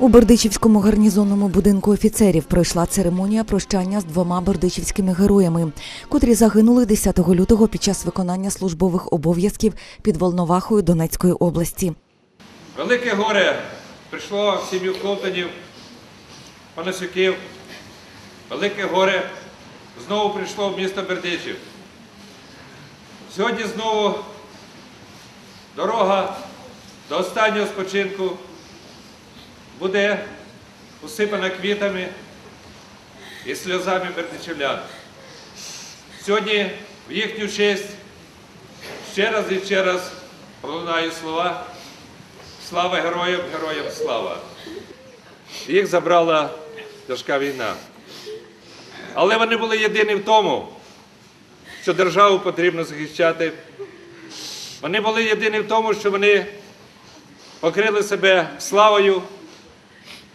У Бердичівському гарнізонному будинку офіцерів пройшла церемонія прощання з двома бердичівськими героями, котрі загинули 10 лютого під час виконання службових обов'язків під Волновахою Донецької області. Велике горе прийшло в сім'ю Ковтанів, Панасюків. Велике горе знову прийшло в місто Бердичів. Сьогодні знову дорога до останнього спочинку буде усипана квітами і сльозами бердичівлян. Сьогодні в їхню честь ще раз і ще раз пролунаю слова Слава героям, героям слава! Їх забрала тяжка війна. Але вони були єдині в тому, що державу потрібно захищати. Вони були єдині в тому, що вони покрили себе славою,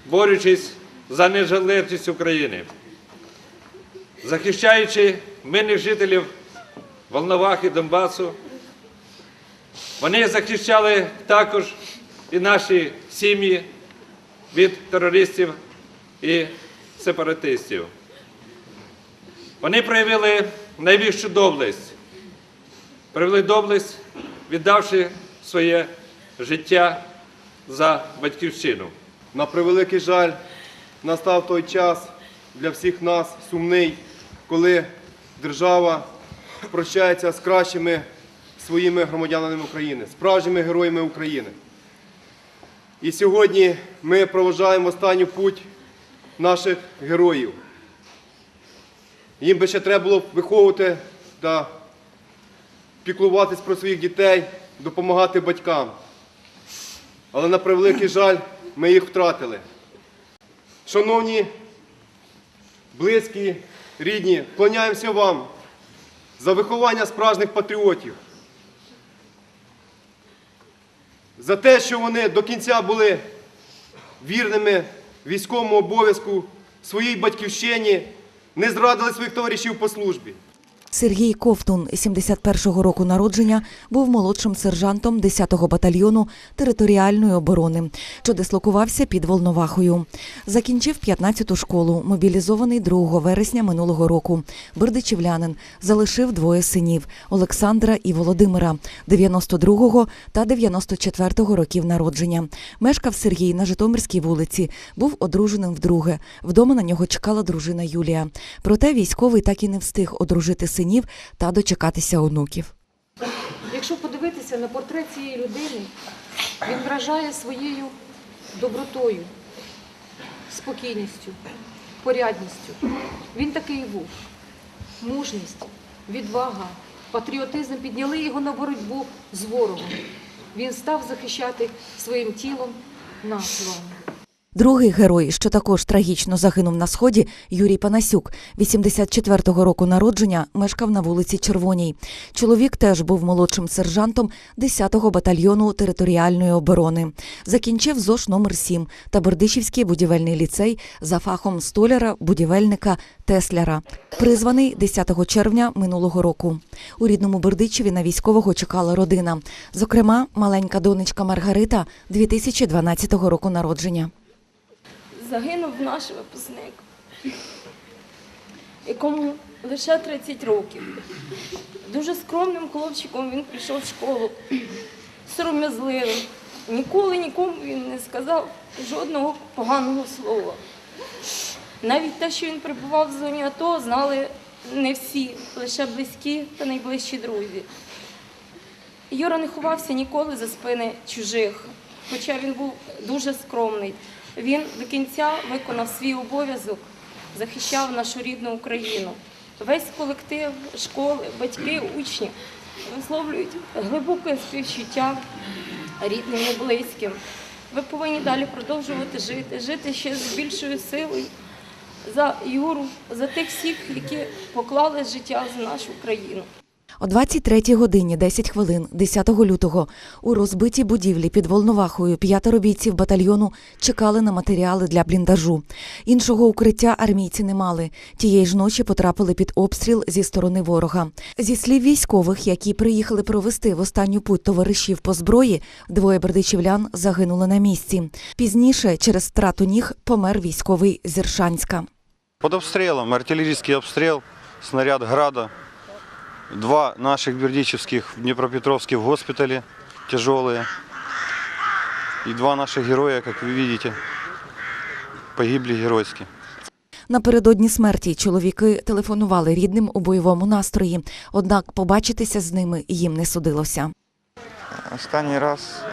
борючись за незалежність України, захищаючи мирних жителів Волновахи, Донбасу. Вони захищали також і наші сім'ї від терористів і сепаратистів. Вони проявили найбільшу доблесть, проявили доблесть, віддавши своє життя за батьківщину. На превеликий жаль, настав той час для всіх нас сумний, коли держава прощається з кращими своїми громадянами України, справжніми героями України. І сьогодні ми проважаємо останню путь наших героїв. Їм би ще треба було виховувати та піклуватись про своїх дітей, допомагати батькам. Але на превеликий жаль, ми їх втратили. Шановні близькі, рідні, вклоняємося вам за виховання справжніх патріотів. За те, що вони до кінця були вірними військовому обов'язку своїй батьківщині, не зрадили своїх товаришів по службі. Сергій Ковтун, 71-го року народження, був молодшим сержантом 10-го батальйону територіальної оборони, що дислокувався під Волновахою. Закінчив 15-ту школу, мобілізований 2 вересня минулого року. Бердичівлянин залишив двоє синів Олександра і Володимира, 92-го та 94-го років народження. Мешкав Сергій на Житомирській вулиці, був одруженим вдруге. Вдома на нього чекала дружина Юлія. Проте військовий так і не встиг одружити синів та дочекатися онуків. Якщо подивитися на портрет цієї людини, він вражає своєю добротою, спокійністю, порядністю. Він такий був. Мужність, відвага, патріотизм підняли його на боротьбу з ворогом. Він став захищати своїм тілом нас з вами. Другий герой, що також трагічно загинув на сході, Юрій Панасюк, 84-го року народження, мешкав на вулиці Червоній. Чоловік теж був молодшим сержантом 10-го батальйону територіальної оборони. Закінчив ЗОШ номер 7 та Бердичівський будівельний ліцей за фахом столяра, будівельника, тесляра. Призваний 10 червня минулого року. У рідному Бердичеві на військового чекала родина. Зокрема, маленька донечка Маргарита 2012 року народження. Загинув наш випускник, якому лише 30 років. Дуже скромним хлопчиком він прийшов в школу, сором'язливим. Ніколи нікому він не сказав жодного поганого слова. Навіть те, що він перебував в зоні АТО, знали не всі, лише близькі та найближчі друзі. Юра не ховався ніколи за спини чужих, хоча він був дуже скромний. Він до кінця виконав свій обов'язок, захищав нашу рідну Україну. Весь колектив, школи, батьки, учні висловлюють глибоке співчуття рідним і близьким. Ви повинні далі продовжувати жити, жити ще з більшою силою за Юру, за тих всіх, які поклали життя за нашу країну. О 23 годині 10 хвилин 10 лютого у розбитій будівлі під Волновахою п'ятеро бійців батальйону чекали на матеріали для бліндажу. Іншого укриття армійці не мали. Тієї ж ночі потрапили під обстріл зі сторони ворога. Зі слів військових, які приїхали провести в останню путь товаришів по зброї, двоє бердичівлян загинули на місці. Пізніше, через втрату ніг, помер військовий з Іршанська. Под обстрелом, артиллерийский обстрел, снаряд «Града». Два наших бердичевских в Днепропетровске в госпитале тяжелые. И два наших героя, как вы видите, погибли геройски. Напередодні смерті чоловіки телефонували рідним у бойовому настрої, однак побачитися з ними їм не судилося. Останній раз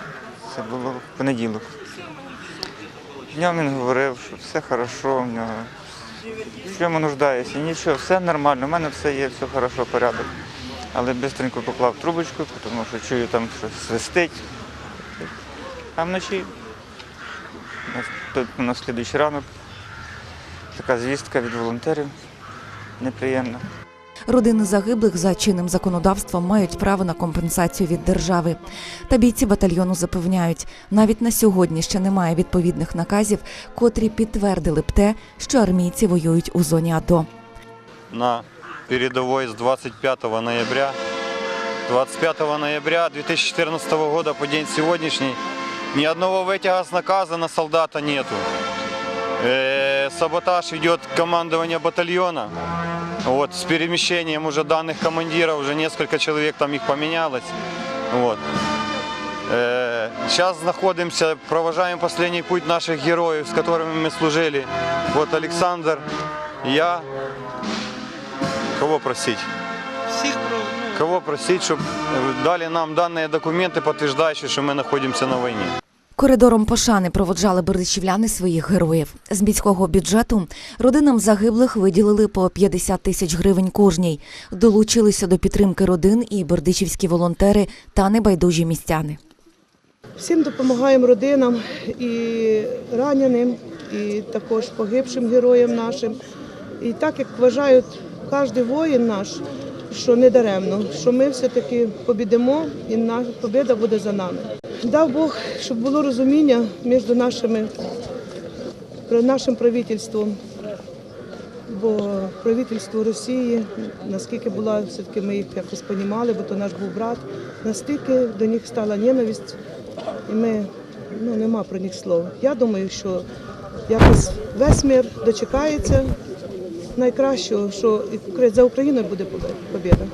це було в понеділок. Днем він говорив, що все хорошо, в нього в чому нуждається, нічого, все нормально, в мене все є, все хорошо, порядок. Але швидко поклав трубочку, тому що чую там щось свистить. А вночі, на, тут на слідуючий ранок, така звістка від волонтерів неприємна. Родини загиблих за чинним законодавством мають право на компенсацію від держави. Та бійці батальйону запевняють, навіть на сьогодні ще немає відповідних наказів, котрі підтвердили б те, що армійці воюють у зоні АТО. На передовой с 25 ноября. 25 ноября 2014 года по день сегодняшний ни одного вытяга с наказа на солдата нету. Э, саботаж идет командование батальона. Вот, с перемещением уже данных командиров, уже несколько человек там их поменялось. Вот. Э, сейчас находимся, провожаем последний путь наших героев, с которыми мы служили. Вот Александр, я, Кого просить? Кого просить, щоб дали нам дані документи, підтверджуючи, що ми знаходимося на війні. Коридором пошани проводжали бердичівляни своїх героїв. З міського бюджету родинам загиблих виділили по 50 тисяч гривень кожній. Долучилися до підтримки родин і бердичівські волонтери та небайдужі містяни. Всім допомагаємо родинам і раненим, і також погибшим героям нашим. І так як вважають кожен воїн наш, що не даремно, що ми все-таки побідемо і наша побіда буде за нами. Дав Бог, щоб було розуміння між нашими, нашим правительством, бо правительство Росії, наскільки була, все-таки ми їх якось понімали, бо то наш був брат, настільки до них стала ненависть, і ми ну, нема про них слов. Я думаю, що якось весь мир дочекається найкращого, що за Україною буде победа.